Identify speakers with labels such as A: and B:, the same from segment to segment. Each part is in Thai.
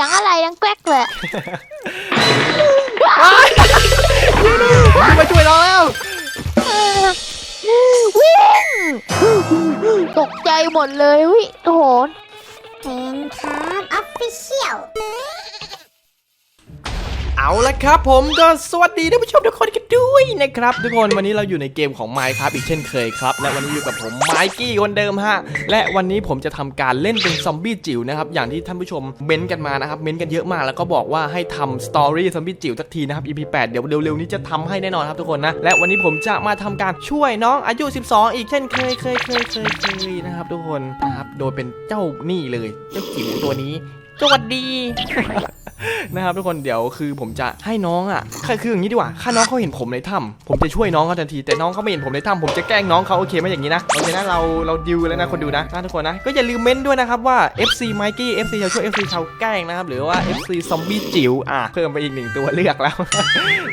A: สียงอะไรดังแกรกเลย
B: มาช่วยเราแล้ว
A: วิ่ง ตกใจหมดเลยวิโอ้โห
C: เป็นคาร์ดออฟฟิเชียล
B: เอาละครับผมก็สวัสดีท่านผู้ชมทุกคนกันด้วยนะครับ ทุกคนวันนี้เราอยู่ในเกมของ Minecraft อีกเช่นเคยครับ และวันนี้อยู่กับผมไมกี้คนเดิมฮะและวันนี้ผมจะทำการเล่นเป็นซอมบี้จิ๋วนะครับอย่างที่ท่านผู้ชมเม้นต์กันมานะครับเม้นต์กันเยอะมากแล้วก็บอกว่าให้ทำสตอรี่ซอมบี้จิ๋วสักทีนะครับ EP 8เดี๋ยวเร็วๆนี้จะทำให้แน่นอนครับทุกคนนะและวันนี้ผมจะมาทำการช่วยน้องอายุ 12 อีกเช่นเคยเคยเคยเคยเคยนะครับทุกคนนะครับโดยเป็นเจ้านี่เลยเจ้าจิ๋วตัวนี้สวัสดี นะครับทุกคนเดี๋ยวคือผมจะให้น้องอะคือคืออย่างนี้ดีกว่าถ้าน้องเขาเห็นผมในถ้ำผมจะช่วยน้องเขาทันทีแต่น้องเขาไม่เห็นผมในถ้ำผมจะแกล้งน้องเขาโอเคไหมอย่างนี้นะโอเคนะเราเราดิวแล้วนะคนดูนะทุกคนนะก็อย่าลืมเม้นด้วยนะครับว่า FC Mikey FC ชาวช่วย FC ชาวแกล้งนะครับหรือว่า FC ซอมบี้จิ๋วอะเพิ่มไปอีกหนึ่งตัวเลือกแล้ว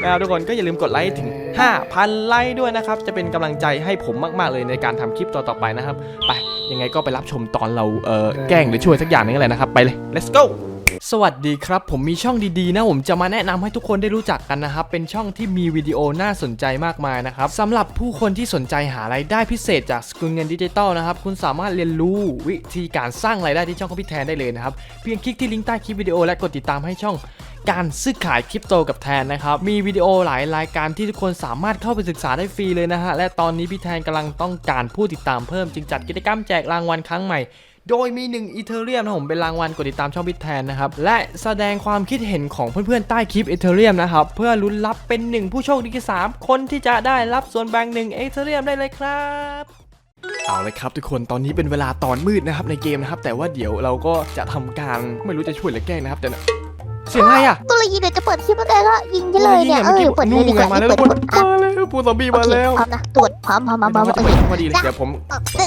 B: นะครับทุกคนก็อย่าลืมกดไลค์ถึง 5,000 ไลค์ด้วยนะครับจะเป็นกำลังใจให้ผมมาก ๆเลยในการทำคลิปต่อๆไปนะครับไปยังไงก็ไปรับชมตอนเราเออแกล้งหรือช่วยสักอย่างนึงอะไรนะครับไปเลย let's go สวัสดีครับ ผมมีช่องดีๆนะผมจะมาแนะนำให้ทุกคนได้รู้จักกันนะครับ เป็นช่องที่มีวิดีโอน่าสนใจมากมายนะครับสำหรับผู้คนที่สนใจหารายได้พิเศษจากสกุลเงินดิจิตอลนะครับคุณสามารถเรียนรู้วิธีการสร้างรายได้ที่ช่องของพี่แทนได้เลยนะครับเพียงคลิกที่ลิงก์ใต้คลิปวิดีโอและกดติดตามให้ช่องการซื้อขายคริปโตกับแทนนะครับ มีวิดีโอหลายรายการที่ทุกคนสามารถเข้าไปศึกษาได้ฟรีเลยนะฮะ และตอนนี้พี่แทนกำลังต้องการผู้ติดตามเพิ่มจึงจัดกิจกรรมแจกรางวัลครั้งใหม่ โดยมี1อีเทเรียมนะผมเป็นรางวัลกดติดตามช่องพิทแทนนะครับ และแสดงความคิดเห็นของเพื่อนๆ ใต้คลิปอีเทเรียมนะครับ เพื่อลุ้นรับเป็น 1 ผู้โชคดีที่3คนที่จะได้รับส่วนแบ่ง1อีเทเรียมได้เลยครับเอาเลยครับทุกคนตอนนี้เป็นเวลาตอนมืดนะครับในเกมนะครับ แต่ว่าเดี๋ยวเราก็จะทำการไม่รู้จะช่วยหรือแกล้งนะครับแต่นะ สียงอะไรอะ
A: ตัวเลยยิงเดี๋ยวจะเปิดคลิปแล้วก็ยิงจะเลยเนี่ยเออเปิดเลยดีกว่า
B: มาแล้ว
A: เปิด
B: ทุกคน
A: อะ
B: มาแล้วปูซอมบี้
A: โอ
B: มา
A: เค
B: แล้ว
A: พร้อมนะตรวจพร้อมพร้อมพร้อมพร้อม
B: มา
A: โอเค
B: พอดีเลยเดี๋ยวผม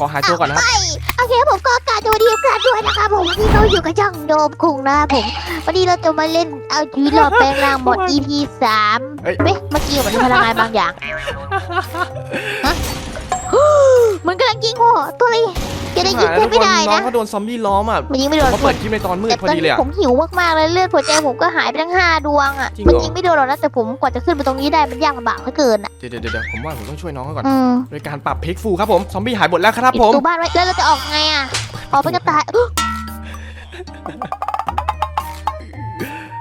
B: ขอหาตัวก่อนนะครับ
A: ไปโอเคผมก็การจะวันนี้การด้วยนะครับผมวันนี้เราอยู่กับช่องโดมคุงนะครับผมวันนี้เราจะมาเล่นเอาชีวิตรอดแปลงร่างหมด EP สาม
B: เอ้ย
A: เอ๊ะเมื่อกี้เหมือนมีพลังงานบางอย่างฮะมันกำลังยิงหัวตัวเลย จะได้ยิง
B: หา
A: เท
B: แล้ว
A: ไม่ได้
B: น้อง
A: นะ
B: เขาโดนซอมบี้ล้อมอะ
A: มันยิงไม่โดน
B: เขาเปิดคลิปในตอนมืด
A: แต่
B: พอ
A: ตอน
B: ดีเลย
A: นี้
B: อะ
A: ผมหิวมากๆเลยเลือดหัวใจผมก็หายไปทั้งห้าดวงอะ
B: จริงเหรอ
A: มันยิงไม่โดนหรอกนะแต่ผมกว่าจะขึ้นไปตรงนี้ได้มันยากลำบากเหลือเกินอะ
B: เดี๋ยวเดี๋ยวเดี๋ยวผมว่าผมต้องช่วยน้องเขาก่อน
A: อืม
B: โดยการปรับเพกฟูครับผม ซอมบี้หายหมดแล้วครับ
A: ปิด
B: ผ
A: ป
B: ม
A: ระตูบ้านไว้แล้วเราจะออกไงอะออกไปก็ตายอ๊ะ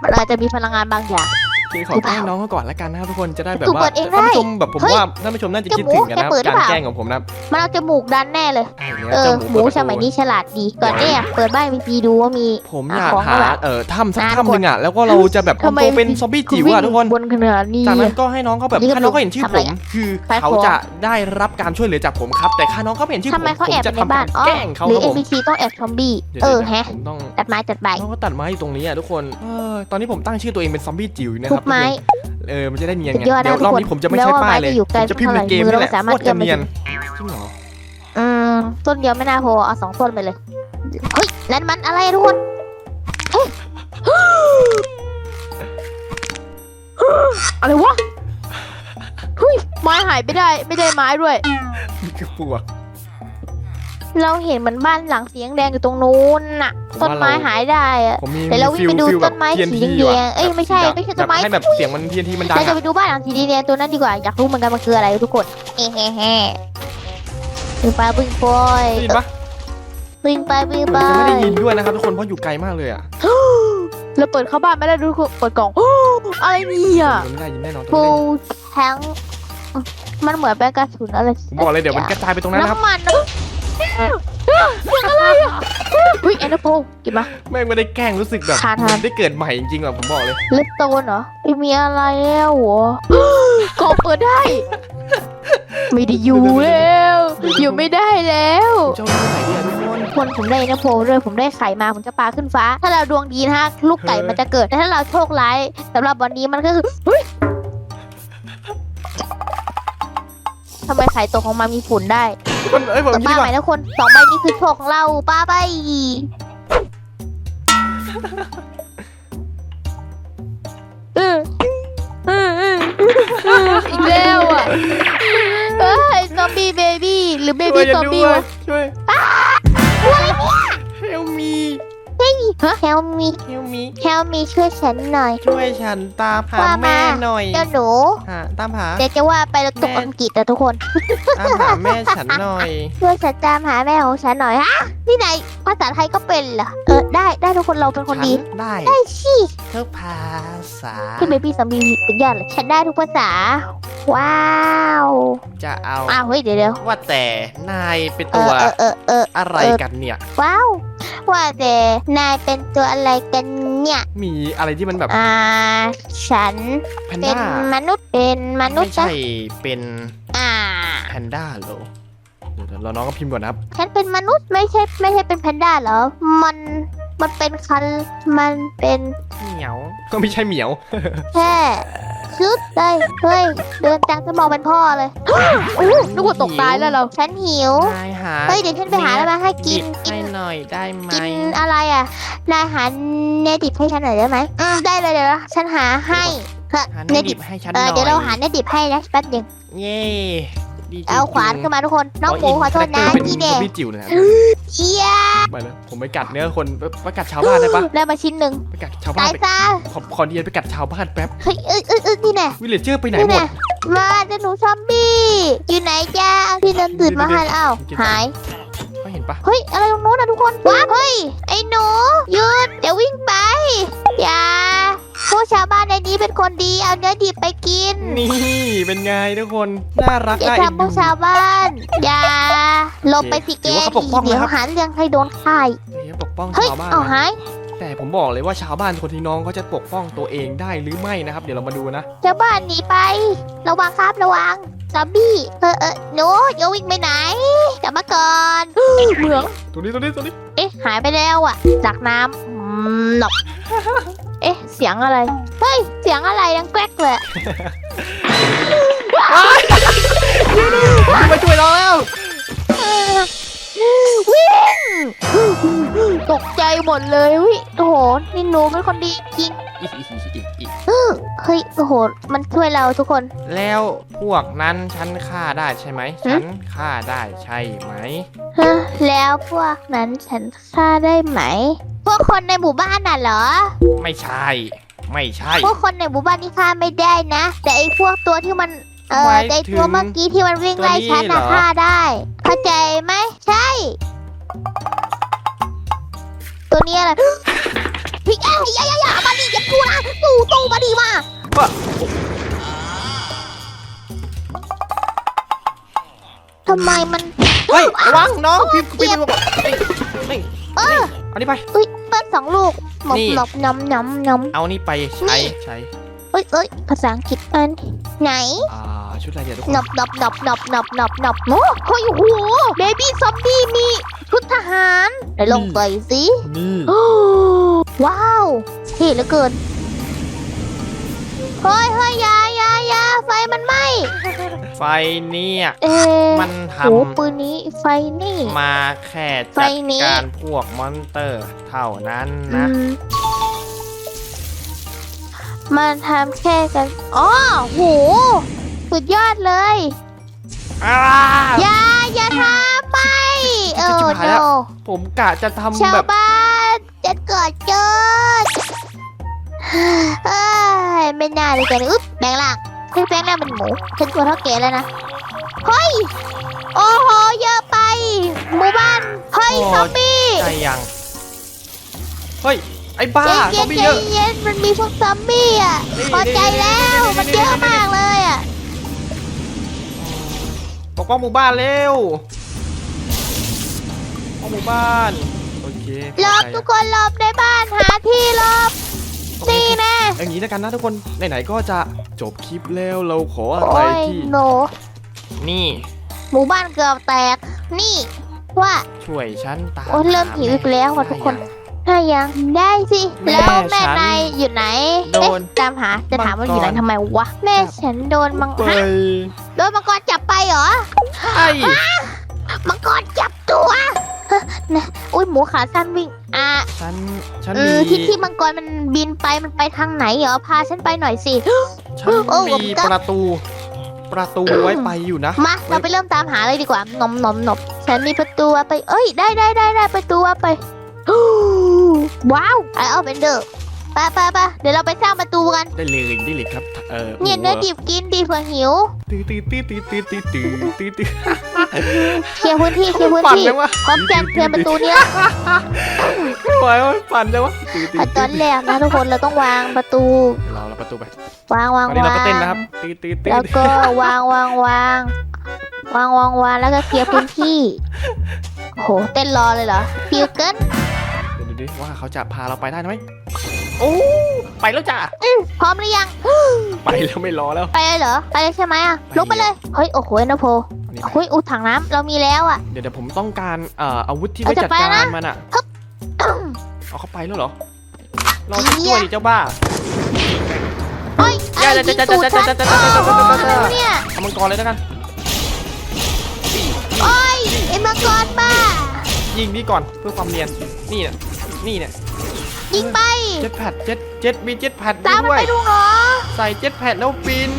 A: มันอาจจะมีพลังงานบางอย่าง
B: โอเค ขอแกล้งน้องเขาก่อนแล้วกันนะครับทุกคนจะได้แบบ
A: ประตู
B: ว่า
A: เปิดเอง
B: ท่านผู้ชม
A: ได้
B: แบบผม
A: เฮ้ย
B: ว่าท่านผู้ชมน่าจะคิดถึงกันนะครับ
A: แกเปิดหรือ
B: การ
A: เปล่า
B: แกล้งของผมนะ
A: มันเอาจมูกดันแน่เลย
B: เนี่ย
A: เออ
B: จ้า
A: หมู
B: เปิดประตู
A: สมัยนี้ฉลาดดีก่อนเนี่ยเปิดบ้านมีปีดูว่ามี
B: ผมอยาก
A: ของ
B: หา
A: อะไร
B: เอ่อถ้ำสัก
A: นาน
B: ถ้ำหนึ่งอะแล้วก็เราจะแบบ
A: ทำไม
B: ทำตัวเป็นซอมบี้จิ๋วอะทุกคน
A: บนขนาดนี้
B: จากนั้นก็ให้น้องเขาแบบ
A: นี่ก็
B: ถ้าน้องเขาเห็นชื่อ
A: ทำ
B: ผ
A: อะไร
B: ม
A: อะ
B: คือ
A: ขายของ
B: เขาจะได้รับการช่วยเหลือจากผมครับ แต่ถ้าน้องเขาไม่เห็นชื่อผม
A: ทำไมเขา
B: ผม
A: แอบ
B: จะ
A: ใน
B: ทำ
A: บ้า
B: การ
A: นอ๋อ
B: แกล้งเขา
A: หรื
B: ค
A: อ
B: รับผม
A: NPC ต้องแอบซอมบี้
B: ดี๋ยว
A: เออ
B: ดี๋ยว
A: แฮะ
B: ผมต้อง
A: ตัดไม้ตัดใบ
B: น้องเขาตัดไม้อยู่ตรงนี้อะทุกคนเออตอนนี้ผมตั้งชื่อตัวเองเป็นซอมบี้จิ๋วนะ
A: ทุ
B: ครับ
A: บไม้
B: เออมันจะได้เนียน
A: สุ
B: ไง
A: ดยอดนะ
B: เดี๋ยวรอบนี้
A: ทุกคน
B: ผมจะไม่
A: แล้ว
B: ใช่
A: ว่า
B: ป้ายเลย
A: ไม้ที่อยู่ไกล
B: ผมจะพิมพ์ในเกม
A: เท่าไหร่
B: นี่แหละ
A: มือเราสามารถ
B: โคตรจะเนียน
A: เอื้อมไป
B: จริงเหรอ
A: อืมต้นเดียวไม่น่าพอเอาสองต้นไปเลยเฮ้ยนั่นมันอะไรอะทุกคนเฮ้ยอะไรวะเฮ้ยไม้หายไปได้ไม่ได้ไม้ด้วย
B: นี่คือปลวก
A: เราเห็นเหมือนบ้านหลังสีแดงๆอยู่ตรงนู้นน่ะ
B: ผมว่า
A: ต้นไม้
B: เรา
A: หายได้อะ
B: ผมมี
A: เดี๋ยวเราวิ่งไปดู
B: ฟิล
A: ต้นไม้
B: แบบ
A: สี
B: TNT
A: แด
B: ว่ะ
A: งๆเอ้ยไม่ใช่
B: แบบ
A: ไม่ใช่
B: แบ
A: ต้น
B: บ
A: ไม้
B: ให้แบบเสียงมัน TNT มันดัง
A: เราจะ
B: อะ
A: ไปดูบ้านหลังสีแดงๆตัวนั้นดีกว่าอยากรู้เหมือนกันมันคืออะไรทุกคนเฮ้เฮ้เฮ้วิ่งไปวิ่งไป
B: ได้ยินปะ
A: วิ่งไปวิ่ง
B: เหมื
A: ไป
B: อนจะไม่ได้ยินด้วยนะครับทุกคนเพราะอยู่ไกลมากเลยอะ
A: เราเปิดเข้าบ้านไม่ได้ดูเปิดกล่องอะไรเนี่ย
B: มันไม่ได้ยินแน่นอน
A: ฟูแทงมันเหมือนเป็นกระสุนอะไร
B: ผมบอกเลยเดี๋ยวมันกระจายไปตรงนั้นนะครับ
A: น้ำมันนะ เสียงอะไรอะเฮ้ยแอนเดอร์โพกินมา
B: แม่งไม่ได้แกล้งรู้สึกแบบ
A: ทานทาน
B: มันได้เกิดใหม่จริงๆอะผมบอกเลย
A: เลสโตนเหรอไม่มีอะไรแล้วเหรอกล่องเปิดได้ ไม่ได้อยู่แล้ว อยู่ไม่ได้แล้ว
B: เจ้าเรื่องไหนเนี่ยทุกคน
A: คนผมได้นะโพด้วยผมได้ไข่มาผมจะปาขึ้นฟ้า ถ้าเราดวงดีนะฮะลูกไก่มันจะเกิดแต่ถ้าเราโชคร้ายสำหรับวันนี้มันก็คือเฮ้ยทำไมไข่ตกออกมามีฝุ่นได้
B: ทุก คนเอ้ยผม
A: กับ
B: คิด
A: ป้า
B: ดีก
A: ให
B: ว่า
A: ม่ทุกคนสองใบนี้คือโชคของเราป้าใบเออเออเออเอออีกแล้วอะเฮ้ยซอมบี้เบบี้หรือเบ
B: ช่วย
A: บี้
B: อย่า
A: ซอม
B: ด้
A: บี้
B: วยวะช่วยเฮลมี
A: เฮ้ย help me
B: เฮลมี
A: help me ช่วยฉันหน่อย
B: ช่วยฉันตามหา
A: ว่ามา
B: แม่หน่อย
A: เจ้าหนู
B: หา ตามหา
A: เดี๋ยวจะว่าไปเราตก
B: แม่
A: อังกฤษแต่ทุกคน
B: ตามหาแม่ฉันหน่อย
A: ช่วยฉันตามหาแม่ของฉันหน่อยฮะนี่ไหนภาษาไทยก็เป็นเหรอเออได้ได้ทุกคนเราเป็นคนดี
B: ฉัได้
A: ได้สิ
B: ทุกภาษา
A: ที่เบบี้ซอมบี้เป็นยอดเลยฉันได้ทุกภาษา ว้าว
B: จะเอา
A: อ้าวเฮ้ยเดี๋ยวเดี๋ยว
B: ว่าแต่นายเป็น
A: เอ
B: ตั
A: อ
B: ว
A: เออเออเออ
B: อะไรกันเนี่ย
A: ว้าวว่าแต่นายเป็นตัวอะไรกันเนี่ย
B: มีอะไรที่มันแบบ
A: อ่าฉัน
B: แพน
A: เป็น
B: ด้าม
A: นุษย์เป็นมนุษ
B: ไม่
A: ย์
B: ใช่
A: นะ
B: เป็น
A: อ่า
B: แพนด้าเหรอเดี๋ยวเดี๋ยวเราน้องก็พิมพ์ก่อนนะครับ
A: ฉันเป็นมนุษย์ไม่ใช่ไม่ใช่เป็นแพนด้าเหรอ มัน มันเป็นคัน มันเป็น
B: เหมียวก็ไม่ใช่เหมียว
A: แค่ชุดเลยเฮ้ย เดินจังจะมองเป็นพ่อเลยอู้นึกว่าตกตายแล้วเรา ฉันหิว
B: นายหา
A: เฮ้ย เดี๋ยวฉันไปหาอะไรมาให้กิน
B: ดิบ
A: กิน
B: ให้หน่อยได้ไหม
A: กินอะไรอะ นายหาเนดิบให้ฉันหน่อยได้ไหมอืมได้เลยเดี๋ยวนะฉันหาให้เฮ้ย
B: หา
A: เน
B: เน
A: ดิ
B: ดิ
A: บบ
B: ให้ฉันห
A: เอ
B: น่
A: อ
B: อย
A: เดี๋ยวเราหาเนดิบให้นะแป๊บหนึง
B: เย้ ดีจริงๆ
A: เอาขวานขึ้นมาทุกคน น้องหมูขอโทษนะ
B: เป็น
A: ที่
B: ซ
A: เด็
B: อกมบี้จิ๋วนะครับ
A: เอีย
B: ไปเลยผมไปกัดเนื้อคนไปไปกัดชาวบ้านได้ปะ
A: ได้มาชิ้นหนึ่ง
B: ไปกัดชาวบ้า
A: ตานย
B: ไป
A: ซะ
B: ขอขอเดียนไปกัดชาวบ้านแป๊บ
A: เฮ้ยเอ้ยเอ้ยเอ้ยนี่แน่
B: วิลเลจเจอร์ไปไหน
A: นี่
B: หม
A: แน่
B: ด
A: มาเจะหนูซอมบี้อยู่ไหนจ้าพี่เดินตื่นมาหันอ้าวหาย
B: เขาเห็นปะ
A: เฮ้ย อะไรตรงโน้นนะทุกคนว้าเฮ้ย ไอ้หนูหยุดเดี๋ยววิ่งไป อย่า พวกชาวบ้านในนี้เป็นคนดีเอาเนื้อดิบไปกิน
B: นี่เป็นไงทุกคนน่ารัก
A: อย่า
B: น่าเอ็น
A: ทำพ
B: ดู
A: วกชาวบ้าน อย่าหลบไปสิ
B: ถื
A: แก
B: อว่าเขาปกป้อง
A: เดี๋ยว
B: นะครับ
A: หาเรื่องให้โดนฆ่าอีก
B: เดี๋ยวปกป้อง
A: เฮ้ย
B: ชาวบ้าน
A: เอา
B: นะ
A: หาย
B: แต่ผมบอกเลยว่าชาวบ้านคนที่น้องเขาจะปกป้องตัวเองได้หรือไม่นะครับ เดี๋ยวเรามาดูนะ
A: ชาวบ้านหนีไป ระวังครับระวังซอมบี้เออเออหนูอย่าวิ่งไปไหนกลับมาก่อนเหมือง
B: ตัวนี้ตัวนี้ตัวนี้
A: เอ๊ะหายไปแล้วอะจากน้ำอืมหนบ เอ๊ะ เสียงอะไร เฮ้ย เสียงอะไรดังแกรกเลย
B: มาช่วยเราแล้ว
A: วิ่ง ตกใจหมดเลยวิโอ้โห นี่หนูเป็นคนดีจริง
B: อีกอีกอีกอีกอีก
A: เฮ้ยโอ้โห มันช่วยเราทุกคน
B: แล้วพวกนั้นฉันฆ่าได้ใช่ไหม
A: หึ
B: ฉันฆ่าได้ใช่ไหม
A: ฮะแล้วพวกนั้นฉันฆ่าได้ไหม พวกคนในหมู่บ้านน่ะเหรอ
B: ไม่ใช่ ไม่ใช่
A: พวกคนในหมู่บ้านนี่ฆ่าไม่ได้นะ แต่ไอ้พวกตัวที่มัน เอ
B: ห
A: อ
B: มาย
A: ไอ้
B: ถึ
A: ตัว
B: ง
A: เมื่อกี้ที่มันวิ่งไล่
B: ตัวนี้
A: ฉันน่ะ
B: เหรอ
A: ฆ่าได้ เข้าใจไหม ใช่ ตัวนี้อะไรพี่อ้าวอย่าอย่าอย่ามาดิอย่ากูนะตู้ตู้มาดิมา
B: ว่า
A: ทำไมมัน
B: เฮ้ยระวังน้องพี่พี่พี่บอกนี่นี่
A: เออ
B: เอานี่ไป
A: อุ้ยเปิ้ลสองลูกหมบ
B: นี่
A: หนบนำนำนำ
B: เอานี่ไปใช้ใช้
A: เอ้ยเอ้ยภาษาอังกฤษอันไหน
B: อ่าชุดอะไรเดี๋ยวทุกค
A: หน
B: น
A: บหนบหนบหนบหนบหนบหนบโอ้โหโอ้โหเบบี้ซอมบี้มีชุดทหารไหนลองใส่สิ
B: นี่
A: โอ้ว้าวเท่เหลือเกินเฮ้ยเฮ้ยอยาอยาอยาไฟมันไหม้
B: ไฟเนี่ย
A: เอ๊ะ
B: มันท
A: โอ้ปืนนี้ไฟนี่ำ
B: มาแค่
A: ไฟ
B: จัด
A: นี้
B: การพวกมอนเตอร์เท่านั้น
A: อื
B: นะ
A: มมันทำแค่กันอ๋อโหสุดยอดเลย
B: อ้า
A: อย่า อย่าทำไปเออ
B: ชิบหายแล้ว
A: no
B: ผมกะจะทำ
A: ชาว
B: แบบ
A: บ้านจะเกิดเจิดเอ้ยไม่น่าเลยกันอุ๊บแบงล่าง เฮ้ยแบงล่างเป็นหมูฉันตัวเท่าแก่แล้วนะ เฮ้ย โอ้โห เยอะไป หมู่บ้าน เฮ้ย ซอมบี้
B: ใช่ยัง เฮ้ย ไอ้บ้า
A: ใจ
B: ซ
A: เย็
B: อม
A: น
B: บี้
A: ใจ
B: เยอะ
A: เย็นมันมีพวกซอมบี้อะ
B: นี่
A: พอใจแล้ว
B: นี่
A: มันเยอะมากเลยอะ
B: ปกป้องหมู่บ้านเร็วปกป้องหมู่บ้าน โอเค
A: หลบทุกคนหลบในบ้านหาที่หลบ
B: โอเค
A: นี่แน่
B: อย่างนี้แล้วกันนะทุกคนไหนๆก็จะจบคลิปแล้วเราขออะไร
A: โอ้ย
B: ที่
A: โน
B: นี่
A: หมู่บ้านเกือบแตก นี่ว่า
B: ช่วยฉันตาม
A: โอ้ยเริ่มหิวอีกแล้วว่ะ
B: หา
A: ทุกคน
B: ได้ยัง
A: ถ้ายังได้สิ
B: แม่
A: แล้วแม่
B: ฉัน
A: นายอยู่ไหน
B: โด
A: เอ๊ะ
B: น
A: ตามหาจะถามว่าอยู่ไหน
B: มังกร
A: ทำไมวะ แม่ฉันโดนมัง
B: ไป
A: ฮะโดนมังกรจับไปเหรอ
B: ไอ้
A: มังกรจับตัวฮะ นะอุ้ยหมูขาสั้นวิ่ง อะ
B: ฉันฉัน
A: เอ
B: มี
A: อที่ที่มังกรมันบินไปมันไปทางไหนเหรอพาฉันไปหน่อยสิ
B: ฉัน
A: โอ้
B: มี
A: ผมก็
B: ประตู ประตูไว้ไปอยู่นะ
A: มาเราไปเริ่มตามหาเลยดีกว่าหนมหนมหนมฉันมีประตูไป เอ้ย ได้ได้ได้ได้ประตูไป ว้าวไอเอาเบนเดอร์ไปไปไปเดี๋ยวเราไปสร้างประตูกัน
B: ได้เลยได้เลยครับ เออ
A: เนี่ยเนื้อดิบกินดีเผื่อหิว
B: ตื้อตื้อตื้อตื้อตื้อตื้อตื้อตื้อตื้อ
A: เคลียร์พื้นที่เคลียร์พื้น
B: ปั่น
A: ที่
B: จังวะ
A: พร้อมแจกเคลียร์ประตูนี้ละ
B: ไม่ไหววะปั่นจังวะตื้อตื้อ
A: อะตอนแรกนะทุกคนเราต้องวางประตู
B: เราเราประตูไป
A: วางวาง
B: ตอนนี้เรา
A: วาง
B: ก็เต้นนะครับตื้อตื้อตื้อ
A: แล้วก็วางวางวางวางวางวางแล้วก็เคลียร์พื้นที่โอ้โหเต้นรอเลยเหรอฟิวเกิน
B: เดี๋ยวดูดิว่าเขาจะพาเราไปได้ไหมโอ้ไปแล้วจ้า
A: พร้อมหรือยัง
B: ไปแล้วไม่รอแล้ว
A: ไปเลยเหรอ ไปเลยใช่ไหมอะ
B: ไป
A: ลงไปเลย เฮ้ย โอ้โหนะโพ
B: อั นนี้
A: เฮ้ยอุดถังน้ำเรามีแล้วอะ
B: เดี๋ยวเดี๋ยวผมต้องการเอ่ออาวุธที่
A: เอา
B: ไว้
A: จะ
B: จัด
A: ไป
B: การ
A: นะ
B: มันอะเอาเข้าไปแล้วเหรอ รอสักตัวดิเจ้าบ้า
A: เฮ้ยอะไรยิงตูดฉันโอ้โหอะไรวะเนี่ย
B: เอามังกรเลยแล้วกันนี่
A: โอ้ยไอ้มังกรบ้า
B: ยิงนี่ก่อนเพื่อความเนียน นี่เนี่ยนี่เนี่ย
A: ยิงไป
B: เจ็ตแพดเจ็ตเจ็ตมีเจ็ตแพด
A: ตามมัน
B: ด้วย
A: ไปดูเนาะ
B: ใส่เจ็ตแพดแล้วบิน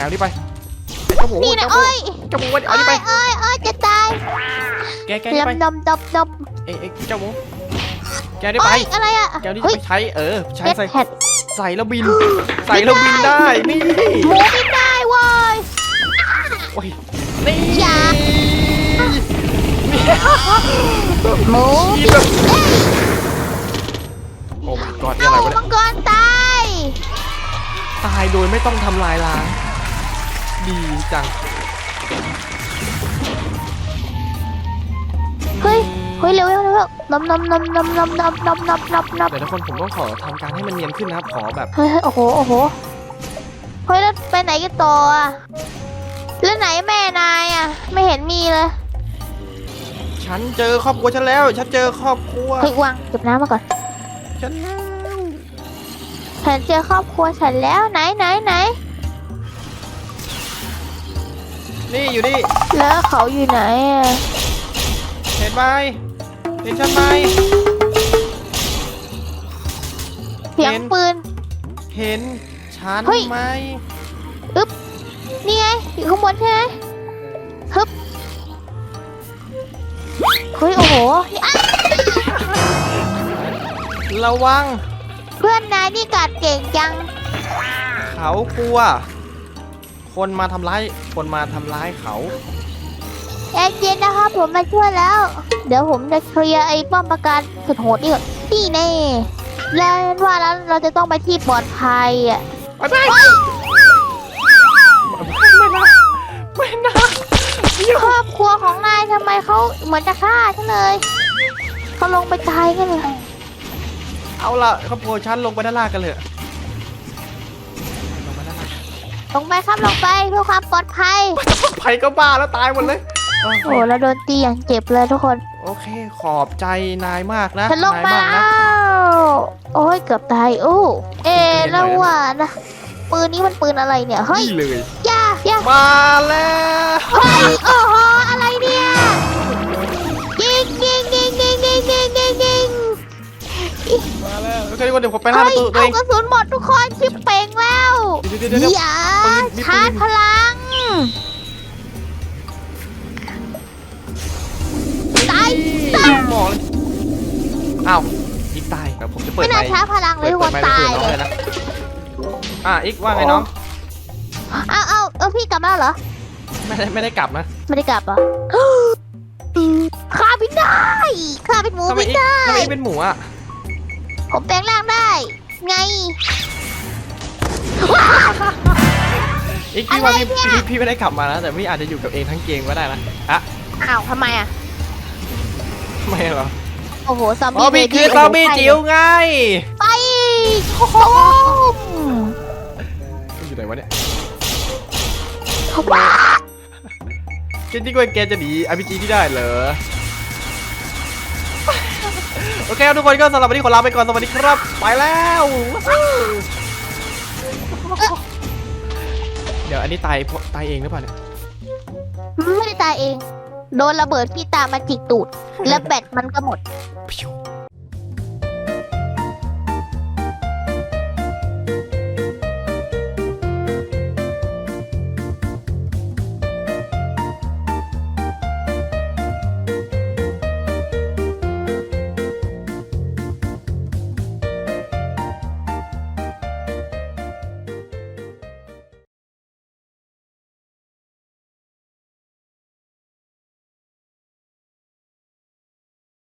B: แกแกวนี่ไปเจ้าหมู
A: นี่นะ
B: เจ้าหมู
A: โอ้ย
B: เจ้าหมูเอา
A: โอ้
B: นี่ไป
A: ยโอ้ยโอ้ยจะตาย
B: แกแกนี่ไป
A: ลำดำดำด
B: เอ้ยเอ้ยเจ้าหมูแกำนี่ไป
A: โอ้ยอะไรอะ
B: แกนี่
A: เฮ้ย
B: ไปใช้เออใช้
A: เจ็ด
B: ใส่
A: แพด
B: ใส่แล้วบิน ใส่แล้วบินได้นี่
A: หมูบินได้เว้ย
B: โอ้ยนี่
A: อย่า
B: นี่
A: หมู
B: บินแบบโอ้ my god นี่
A: เอ้า
B: อะไรวะเนี่ย
A: มังกรตาย
B: ตายโดยไม่ต้องทำลายล้าง ดีจัง
A: เฮ้ย เฮ้ยเร็วเร็วเร็วน้ำน้ำน้ำน้ำน้ำน้ำน้ำน้ำน้ำน้ำ
B: เดี๋ยวทุกคนผมต้องขอทำการให้มันเนียนขึ้นนะครับ ขอแบบ
A: เฮ้ยเฮ้ยโอ้โห โอ้โห เฮ้ยแล้วไปไหนกันต่ออะแล้วไหนแม่นายอะ ไม่เห็นมีเลย
B: ฉันเจอครอบครัวฉันแล้ว ฉันเจอครอบครัว
A: เฮ้ยวางเก็บน้ำมาก่อน
B: ฉันแล้ว
A: ฉันเจอครอบครัวฉันแล้วไหนไหนไหน
B: นี่อยู่นี่
A: แล้วเขาอยู่ไหนอะ
B: เห็นไหมเห็นฉันไหม
A: เสียง
B: เห็น
A: ปืน
B: เห็นฉัน
A: เฮ้ย
B: ไหม
A: นี่ไง อยู่ข้างบนใช่ไหมฮึบเฮ้ยโอ้โหอะ
B: ระวัง
A: เพื่อนนายนี่กัดเก่งจัง
B: เขากลัว คนมาทำร้าย คนมาทำร้ายเขา
A: แอนเย็นนะครับผมมาช่วยแล้ว เดี๋ยวผมจะเคลียร์ไอ้ป้อมปราการสุดโหดนี่ก่อนนี่แน่แล้วว่าแล้วเราจะต้องไปที่ปลอดภัยอะ
B: ไปไปไม่นะไม่นะ
A: ครอบครัวของนายทำไมเขาเหมือนจะฆ่าฉันเลยเขาลงไปตายกันเลย
B: เอาละครอบครัวฉันลงไปด้านล่างกันเลย ลงไป
A: ครับลงไปเพื่อความปลอดภัย
B: ภัยก็บ้าแล้วตายหมดเลยโอเค
A: โอ้แล้วโดนตีอย่างเจ็บเลยทุกคน
B: โอเค ขอบใจนายมากนะ
A: ฉันลง
B: นาย
A: มามา
B: กนะ
A: โอ้ยเกือบตายโอ้เอะ
B: เห็นหน่
A: แล้
B: อ
A: วยว่านะปืนนี้มันปืนอะไรเนี่ยเฮ้ย
B: นี่เลย
A: อย่าอย่า
B: มาแล้ว
A: เฮ้ยโอ้โหอะไรเนี่ยยิ
B: มาแล้วโอเคทุกคนเดี๋ยวผมไปหน้าประตูตัว
A: เอา
B: เอง
A: กระสุนหมดทุกคนชิปเป่งแล้ว
B: เดี๋ยวเดี๋ยวเดี๋ยว
A: อย่า
B: ปืนมีปืน
A: ชาร์จพลัง ตายตาย
B: หมอเลยอ้าวอีกตายเดี๋ยวผมจะเปิด
A: ไม่
B: ไม
A: น่า
B: ค์
A: ชาร์จพลังเล
B: เปิ
A: ย
B: ด
A: ทุกค
B: เปิด
A: น
B: ไมค์ไป
A: ตา
B: คุย
A: ย
B: กับน้อง
A: เล
B: เลยยนะอะอีกว่าไงน้อง
A: เอาเอาเอาพี่กลับมาแล้วเหรอ
B: ไม่ได้ไม่ได้กลับนะ
A: ไม่ได้กลับเหรอข้าบินได้ข้าเป็นหมู
B: ทำไม
A: บิน
B: อีก
A: ได้
B: ทำไมอีกเป็นหมูอะ
A: ผมแปลงร่างได้ ไง
B: อีกพี่ว่าพี่
A: อะไรเนี่ย
B: พี่พี่ไม่ได้กลับมานะแต่พี่อาจจะอยู่กับเองทั้งเกมก็ได้นะอะ
A: อ้าวทำไมอะ
B: ทำไมเหรอ
A: โอ้โห ซอม
B: อ๋อ
A: บี้
B: พี่คือ
A: โโห
B: ซอมบี้จิ๋วไง
A: ไปโอ้โห
B: อยู่ไหนวะเนี่ย
A: ว้า
B: จริงๆว่าแกจะหนีอ p g ที่ได้เหรอ โอเคครับทุกคนก็สำหรับวันนี้ขอลาไปก่อนสวัสดีครับ ไปแล้ว เดี๋ยวอันนี้ตายเพราะตายเองหรือเปล่าเนี่ย
A: ไม่ได้ตายเอง โดนระเบิดที่ตามมาจิกตูด แล้วแบตมันก็หมด
B: พิว